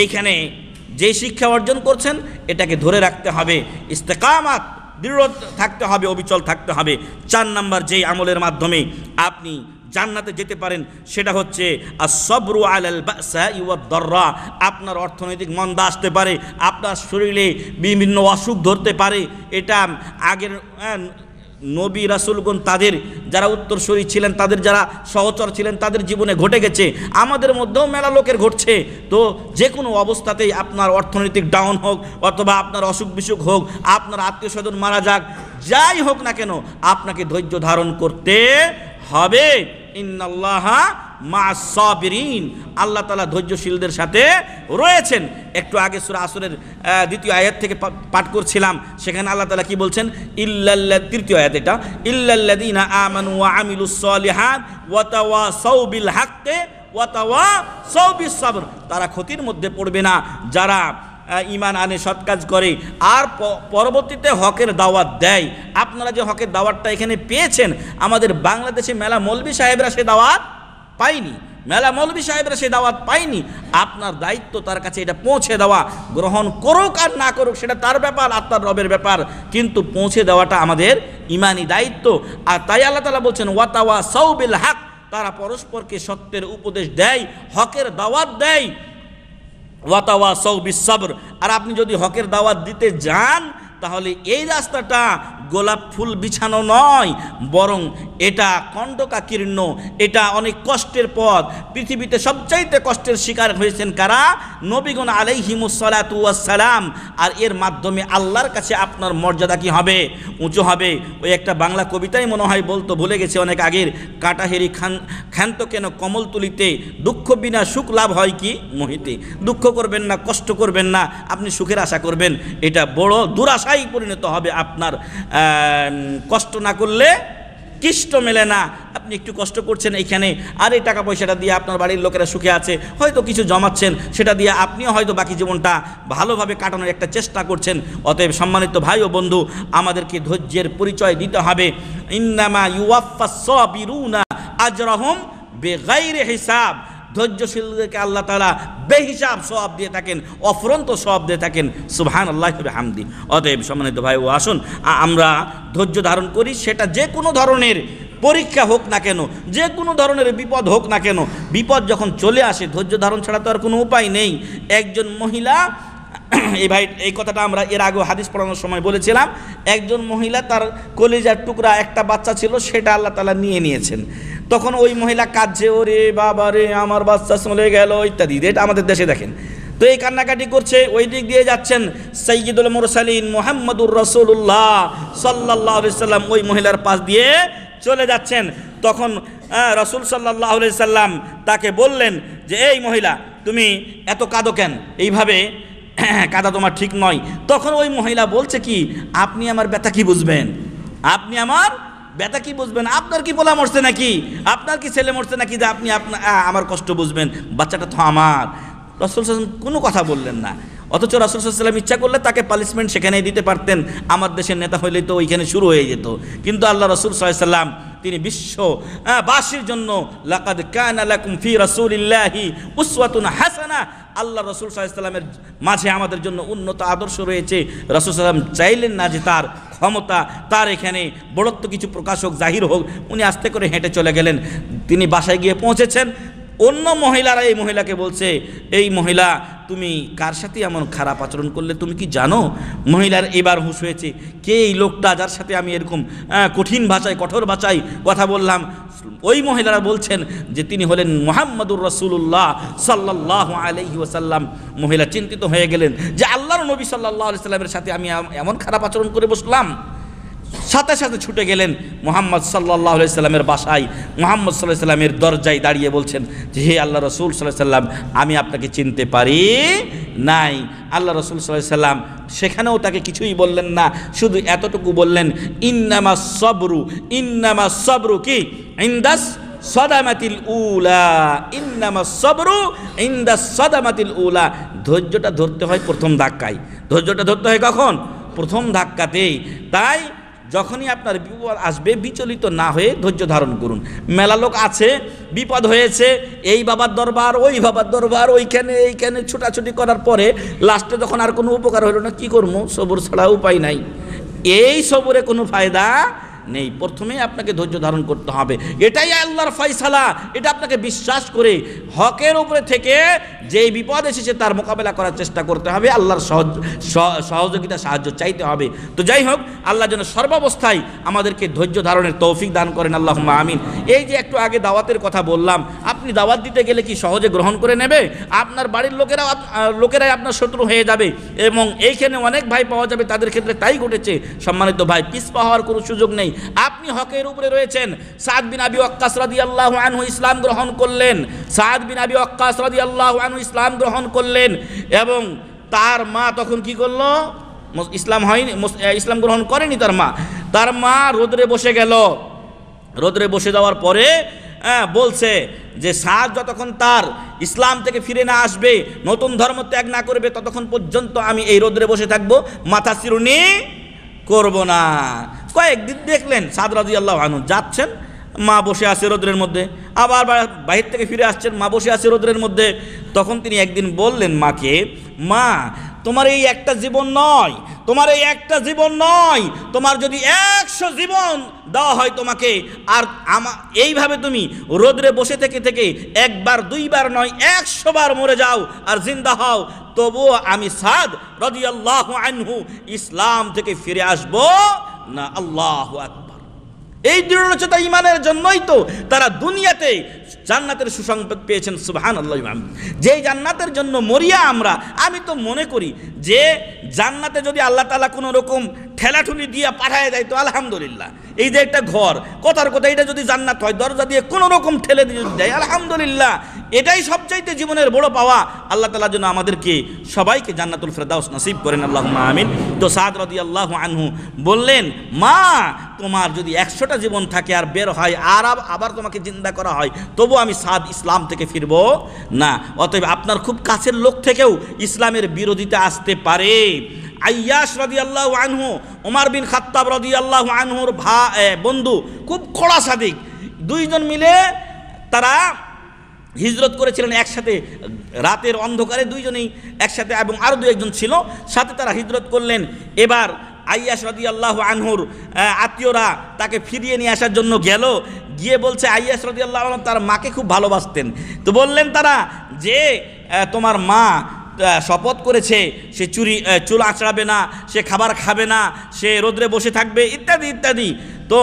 এইখানে যে শিক্ষা অর্জন করছেন, এটাকে ধরে রাখতে হবে। ইস্তেকামাত, দৃঢ় থাকতে হবে, অবিচল থাকতে হবে। চার নাম্বার যেই আমলের মাধ্যমে আপনি জান্নাতে যেতে পারেন, সেটা হচ্ছে সবরু আলাল দর্রা। আপনার অর্থনৈতিক মন্দা আসতে পারে, আপনার শরীরে বিভিন্ন অসুখ ধরতে পারে। এটা আগের নবী রাসুলগণ তাদের যারা উত্তরসূরি ছিলেন, তাদের যারা সহচর ছিলেন, তাদের জীবনে ঘটে গেছে। আমাদের মধ্যেও মেলা লোকের ঘটছে। তো যে কোনো অবস্থাতেই আপনার অর্থনৈতিক ডাউন হোক অথবা আপনার অসুখ বিসুখ হোক, আপনার আত্মীয় স্বজন মারা যাক, যাই হোক না কেন, আপনাকে ধৈর্য ধারণ করতে হবে। ইন্নাল্লাহা মা আল্লাহ তালা ধৈর্যশীলদের সাথে রয়েছেন। একটু আগে সুরা আসরের দ্বিতীয় আয়াত থেকে পাঠ করছিলাম। সেখানে আল্লাহ তালা কি বলছেন? ইল্লাল্লা, তৃতীয় আয়াত এটা। ইল্লাল্লাযীনা আমানু আমিলুস সালিহাত ওয়া তাওয়াসাউ হাক্কি ওয়া তাওয়াসাউ সাবর তারা ক্ষতির মধ্যে পড়বে না। যারা ইমান আনে, সৎ কাজ করে, আর পরবর্তীতে হকের দাওয়াত দেয়। আপনারা যে হকের দাওয়াতটা এখানে পেয়েছেন, আমাদের বাংলাদেশে মেলা মৌলবী সাহেবরা সে দাওয়াত পাইনি, মেলা মৌলবী সাহেবরা সে দাওয়াত পাইনি, আপনার দায়িত্ব তার কাছে এটা পৌঁছে দেওয়া, গ্রহণ করুক আর না করুক সেটা তার ব্যাপার আত্মার রবের ব্যাপার, কিন্তু পৌঁছে দেওয়াটা আমাদের ইমানি দায়িত্ব। আর তাই আল্লাহ তালা বলছেন, ওয়াতাওয়া সৌবিল হাক তারা পরস্পরকে সত্যের উপদেশ দেয়, হকের দাওয়াত দেয়। ওয়াতাওয়া সৌবিস সাবর, আর আপনি যদি হকের দাওয়াত দিতে যান, তাহলে এই রাস্তাটা গোলাপ ফুল বিছানো নয়, বরং এটা কণ্টকাকীর্ণ এটা অনেক কষ্টের পথ। পৃথিবীতে সবচাইতে কষ্টের শিকার হয়েছেন কারা? নবীগণ আলাইহিমুসালাম আর এর মাধ্যমে আল্লাহর কাছে আপনার মর্যাদা কি হবে? উঁচু হবে। ওই একটা বাংলা কবিতাই মনে হয় বলতো, ভুলে গেছে অনেক আগের, কাটাহেরি খান ক্ষান্ত কেন কমল তুলিতে, দুঃখ বিনা সুখ লাভ হয় কি? মোহিতে। দুঃখ করবেন না, কষ্ট করবেন না, আপনি সুখের আশা করবেন। এটা বড় দুরাশাই পরিণত হবে আপনার কষ্ট না করলে কিষ্ট মেলে না। আপনি একটু কষ্ট করছেন এইখানে। আর এই টাকা পয়সাটা দিয়ে আপনার বাড়ির লোকেরা সুখে আছে। হয়তো কিছু জমাচ্ছেন, সেটা দিয়ে আপনিও হয়তো বাকি জীবনটা ভালোভাবে কাটানোর একটা চেষ্টা করছেন। অতএব সম্মানিত ভাই ও বন্ধু, আমাদেরকে ধৈর্যের পরিচয় দিতে হবে। ইন্নামা ইউয়াফা সাবিরুনা বেগাই বেগাইরে হিসাব। ধৈর্যশীলদেরকে আল্লাহ তালা বেহিসাব সব দিয়ে থাকেন, অফরন্ত সব দিয়ে থাকেন। সুবহান আল্লাহ হামদি অতএব সম্মানিত ভাই ও আসুন আমরা ধৈর্য ধারণ করি, সেটা যে কোনো ধরনের পরীক্ষা হোক না কেন, যে কোনো ধরনের বিপদ হোক না কেন, বিপদ যখন চলে আসে, ধৈর্য ধারণ ছাড়া তো আর কোনো উপায় নেই। একজন মহিলা, এই ভাই, এই কথাটা আমরা এর আগেও হাদিস পড়ানোর সময় বলেছিলাম, একজন মহিলা তার কলিজার টুকরা একটা বাচ্চা ছিল, সেটা আল্লাহ তালা নিয়ে নিয়েছেন। তখন ওই মহিলা কাঁদছে, ওরে বাবা রে, আমার বাচ্চা চলে গেল, ইত্যাদি। এটা আমাদের দেশে দেখেন। তো এই কান্নাকাটি করছে, ওই দিক দিয়ে যাচ্ছেন সৈয়দুল মুরসালিন মোহাম্মদুর রসুল্লাহ সাল্লাহ সাল্লাম। ওই মহিলার পাশ দিয়ে চলে যাচ্ছেন। তখন রসুল সাল্লাহ সাল্লাম তাকে বললেন যে, এই মহিলা, তুমি এত কাঁদো কেন? এইভাবে কাদা তোমার ঠিক নয়। তখন ওই মহিলা বলছে কি, আপনি আমার ব্যথা কি বুঝবেন? আপনি আমার ব্যথা কি বুঝবেন? আপনার কি বলা মরছে নাকি? আপনার কি ছেলে মরছে নাকি? যে আপনি আপনার আমার কষ্ট বুঝবেন, বাচ্চাটা তো আমার। রসুল কোনো কথা বললেন না। অথচ রসুল সাল্লাম ইচ্ছা করলে তাকে পানিশমেন্ট সেখানেই দিতে পারতেন। আমার দেশের নেতা হইলে তো ওইখানে শুরু হয়ে যেত। কিন্তু আল্লাহ রসুল সাল্লাম তিনি বিশ্ব বাসীর জন্য লাকাদ ফি হাসানা। আল্লাহ রসুল সাল্লামের মাঝে আমাদের জন্য উন্নত আদর্শ রয়েছে। রসুল সাল্লাম চাইলেন না যে তার ক্ষমতা, তার এখানে বড়ত্ব কিছু প্রকাশক জাহির হোক, উনি আস্তে করে হেঁটে চলে গেলেন। তিনি বাসায় গিয়ে পৌঁছেছেন। অন্য মহিলারা এই মহিলাকে বলছে, এই মহিলা, তুমি কার সাথে এমন খারাপ আচরণ করলে? তুমি কি জানো? মহিলার এবার হুঁশ হয়েছে। কে এই লোকটা যার সাথে আমি এরকম কঠিন ভাষায়, কঠোর ভাষায় কথা বললাম? ওই মহিলারা বলছেন যে, তিনি হলেন মোহাম্মদুর রসুল্লাহ সাল্লাহ আলহি ওসাল্লাম মহিলা চিন্তিত হয়ে গেলেন যে, আল্লাহর নবী সাল্লাহ সাল্লামের সাথে আমি এমন খারাপ আচরণ করে বসলাম? সাথে সাথে ছুটে গেলেন মোহাম্মদ সাল্লাহ সাল্লামের বাসায়। মোহাম্মদ সাল্লাহ সাল্লামের দরজায় দাঁড়িয়ে বলছেন, যে হে আল্লাহ রসুল সাল্লাহ সাল্লাম, আমি আপনাকে চিনতে পারি নাই। আল্লাহ রসুল সাল্লাহ সাল্লাম সেখানেও তাকে কিছুই বললেন না, শুধু এতটুকু বললেন ইন্নামা সবরু ইন্নামা সবরু কি? ইন্দাস সদামাতিল উলা ইন্নামা সবরু, ইন্দাস সদামাতিল উলা। ধৈর্যটা ধরতে হয় প্রথম ধাক্কায়। ধৈর্যটা ধরতে হয় কখন? প্রথম ধাক্কাতেই। তাই যখনই আপনার বিপদ আসবে, বিচলিত না হয়ে ধৈর্য ধারণ করুন। মেলা লোক আছে, বিপদ হয়েছে, এই বাবার দরবার, ওই বাবার দরবার, ওইখানে, এইখানে ছুটাছুটি করার পরে লাস্টে যখন আর কোনো উপকার হলো না, কি করব? সবর ছাড়া উপায় নাই। এই সবরে কোনো ফায়দা নেই। প্রথমেই আপনাকে ধৈর্য ধারণ করতে হবে। এটাই আল্লাহর ফয়সালা। এটা আপনাকে বিশ্বাস করে হকের উপরে থেকে যেই বিপদ এসেছে তার মোকাবেলা করার চেষ্টা করতে হবে। আল্লাহর সহজ সহ- সহযোগিতা, সাহায্য চাইতে হবে। তো যাই হোক, আল্লাহ যেন সর্বাবস্থায় আমাদেরকে ধৈর্য ধারণের তৌফিক দান করেন। আল্লাহ আমিন। এই যে একটু আগে দাওয়াতের কথা বললাম, আপনি দাওয়াত দিতে গেলে কি সহজে গ্রহণ করে নেবে? আপনার বাড়ির লোকেরা লোকেরাই আপনার শত্রু হয়ে যাবে এবং এইখানে অনেক ভাই পাওয়া যাবে, তাদের ক্ষেত্রে তাই ঘটেছে। সম্মানিত ভাই পিছপা হওয়ার কোনো সুযোগ নেই। আপনি হকের উপরে রয়েছেন। সাদ বিন আবি ওয়াক্কাস রাদিয়াল্লাহু আনহু ইসলাম গ্রহণ করলেন। সাদ বিন আবি ওয়াক্কাস আল্লাহ আনহু ইসলাম গ্রহণ করলেন এবং তার মা তখন কি করল? ইসলাম হয়নি ইসলাম গ্রহণ করেনি তার মা। তার মা রোদরে বসে গেল। রোদরে বসে যাওয়ার পরে বলছে যে সাদ যতক্ষণ তার ইসলাম থেকে ফিরে না আসবে, নতুন ধর্ম ত্যাগ না করবে, ততক্ষণ পর্যন্ত আমি এই রোদরে বসে থাকব। মাথা চিরুনি করব না। কয়েকদিন দেখলেন সাদ রাজি আল্লাহ আনু যাচ্ছেন, মা বসে আছে রোদ্রের মধ্যে। আবার বাহির থেকে ফিরে আসছেন, মা বসে আছে রোদ্রের মধ্যে। তখন তিনি একদিন বললেন মাকে, মা, তোমার এই একটা জীবন নয়, তোমার এই একটা জীবন নয়, তোমার যদি একশো জীবন দেওয়া হয় তোমাকে, আর আমা, এইভাবে তুমি রোদ্রে বসে থেকে থেকে একবার, দুইবার নয়, একশো বার মরে যাও আর জিন্দা হও, তবুও আমি সাদ রদিয়াল্লাহ আনহু ইসলাম থেকে ফিরে আসব না, আল্লাহ আকবার। এই দৃঢ়চতা ইমানের জন্যই তো তারা দুনিয়াতে জান্নাতের সুসংবাদ পেয়েছেন সুবহান আল্লাহ ইমাম যেই জান্নাতের জন্য মরিয়া আমরা, আমি তো মনে করি যে জান্নাতে যদি আল্লাহ তালা কোনো রকম ঠেলাঠুলি দিয়ে পাঠায় দেয়, তো আলহামদুলিল্লাহ। এই যে একটা ঘর, কথার কথা এটা যদি জান্নাত হয়, দরজা দিয়ে কোনো রকম ঠেলে দিয়ে যদি দেয়, আলহামদুলিল্লাহ। এটাই সবচাইতে জীবনের বড় পাওয়া। আল্লাহ তালা যেন আমাদেরকে সবাইকে জান্নাতুল ফেরদাউস নসিব করেন। আল্লাহ আমিন। তো সাদ রদি আল্লাহ আনহু বললেন, মা, তোমার যদি একশোটা জীবন থাকে আর বের হয়, আর আবার তোমাকে জিন্দা করা হয় তবু আমি সাদ ইসলাম থেকে ফিরবো? না, অতএব আপনার খুব কাছের লোক থেকেও ইসলামের বিরোধিতা আসতে পারে। আয়াস রদি আল্লাহ আনহু ওমার বিন খাত্তাব রদি আল্লাহ আনহুর ভা বন্ধু খুব খোড়া সাদিক দুইজন মিলে তারা হিজরত করেছিলেন একসাথে, রাতের অন্ধকারে দুইজনেই একসাথে এবং আরও দু একজন ছিল, সাথে তারা হিজরত করলেন। এবার আইয়াস রদি আল্লাহ আনহুর আত্মীয়রা তাকে ফিরিয়ে নিয়ে আসার জন্য গেল। গিয়ে বলছে আইয়াস রদি আল্লাহ তার মাকে খুব ভালোবাসতেন। তো বললেন তারা যে তোমার মা শপথ করেছে, সে চুরি চুল আঁচড়াবে না, সে খাবার খাবে না, সে রোদ্রে বসে থাকবে, ইত্যাদি ইত্যাদি। তো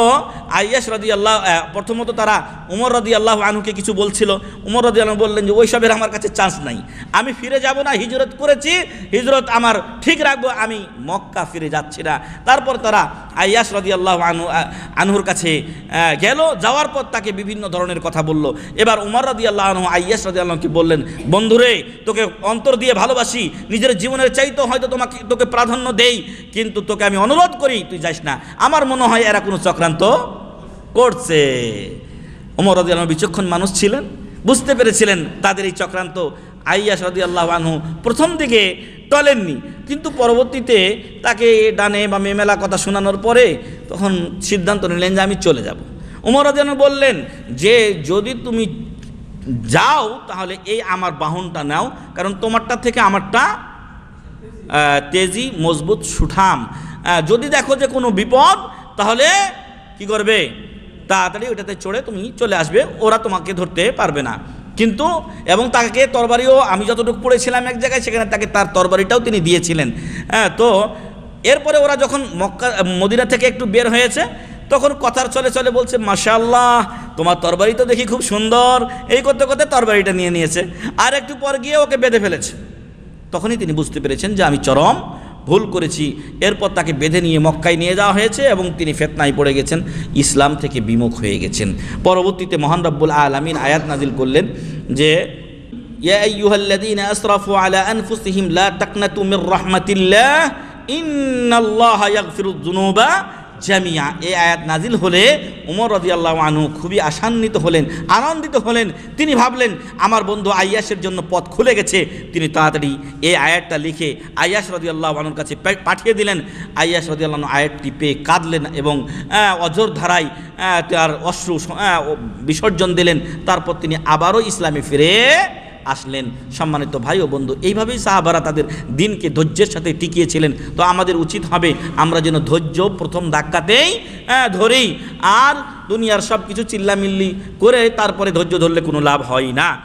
আইয়াস রদি আল্লাহ প্রথমত তারা উমর রদি আল্লাহ আনুকে কিছু বলছিল। উমর রদি আল্লাহ বললেন যে ওইসবের আমার কাছে চান্স নাই। আমি ফিরে যাব না, হিজরত করেছি, হিজরত আমার ঠিক রাখব, আমি মক্কা ফিরে যাচ্ছি না। তারপর তারা আইয়াস রদি আল্লাহ আনু আনহুর কাছে গেল। যাওয়ার পর তাকে বিভিন্ন ধরনের কথা বলল। এবার উমর রদি আল্লাহ আনহু আইয়াস রদি আল্লাহকে বললেন, বন্ধুরে, তোকে অন্তর দিয়ে ভালোবাসি, নিজের জীবনের চাইতেও হয়তো তোমাকে, তোকে প্রাধান্য দেই, কিন্তু তোকে আমি অনুরোধ করি, তুই যাস না। আমার মনে হয় এরা কোনো চক্রান্ত করছে। ওমর রদি আল্লাহ বিচক্ষণ মানুষ ছিলেন, বুঝতে পেরেছিলেন তাদের এই চক্রান্ত। আইয়াস রদি আল্লাহ আনহু প্রথম দিকে টলেননি, কিন্তু পরবর্তীতে তাকে ডানে বা মেমেলা কথা শোনানোর পরে তখন সিদ্ধান্ত নিলেন যে আমি চলে যাব। উমর রাজন বললেন যে, যদি তুমি যাও তাহলে এই আমার বাহনটা নাও, কারণ তোমারটা থেকে আমারটা তেজি, মজবুত, সুঠাম। যদি দেখো যে কোনো বিপদ, তাহলে কি করবে? তাড়াতাড়ি ওইটাতে চড়ে তুমি চলে আসবে, ওরা তোমাকে ধরতে পারবে না। কিন্তু, এবং তাকে তরবারিও, আমি যতটুকু পড়েছিলাম এক জায়গায়, সেখানে তাকে তার তরবারিটাও তিনি দিয়েছিলেন। হ্যাঁ তো এরপরে ওরা যখন মক্কা, মদিনা থেকে একটু বের হয়েছে, তখন কথার চলে চলে বলছে মাশাল্লাহ তোমার তরবারি তো দেখি খুব সুন্দর। এই করতে করতে তরবারিটা নিয়ে নিয়েছে। আর একটু পর গিয়ে ওকে বেঁধে ফেলেছে। তখনই তিনি বুঝতে পেরেছেন যে আমি চরম ভুল করেছি। এরপর তাকে বেঁধে নিয়ে মক্কায় নিয়ে যাওয়া হয়েছে এবং তিনি ফেতনায় পড়ে গেছেন, ইসলাম থেকে বিমুখ হয়ে গেছেন। পরবর্তীতে মহান রব্বুল আলমিন আয়াত নাজিল করলেন যে ইয়াগফিরুয যুনুবা জামিয়া। এই আয়াত নাজিল হলে উমর রদিয়াল্লাহ আনু খুবই আশান্বিত হলেন, আনন্দিত হলেন। তিনি ভাবলেন, আমার বন্ধু আয়াসের জন্য পথ খুলে গেছে। তিনি তাড়াতাড়ি এই আয়াতটা লিখে আয়াস রদিয়াল্লাহ আনুর কাছে পাঠিয়ে দিলেন। আয়াস রদিয়াল্লাহ আয়াতটি পেয়ে কাঁদলেন এবং অজর ধারায় তার অশ্রু বিসর্জন দিলেন। তারপর তিনি আবারও ইসলামে ফিরে আসলেন সম্মানিত ভাই ও বন্ধু। এইভাবেই সাহাবারা তাদের দিনকে ধৈর্যের সাথে টিকিয়েছিলেন। তো আমাদের উচিত হবে আমরা যেন ধৈর্য প্রথম ধাক্কাতেই আহ, ধরেই আর দুনিয়ার সব কিছু চিল্লামিল্লি করে তারপরে ধৈর্য ধরলে কোনো লাভ হয় না।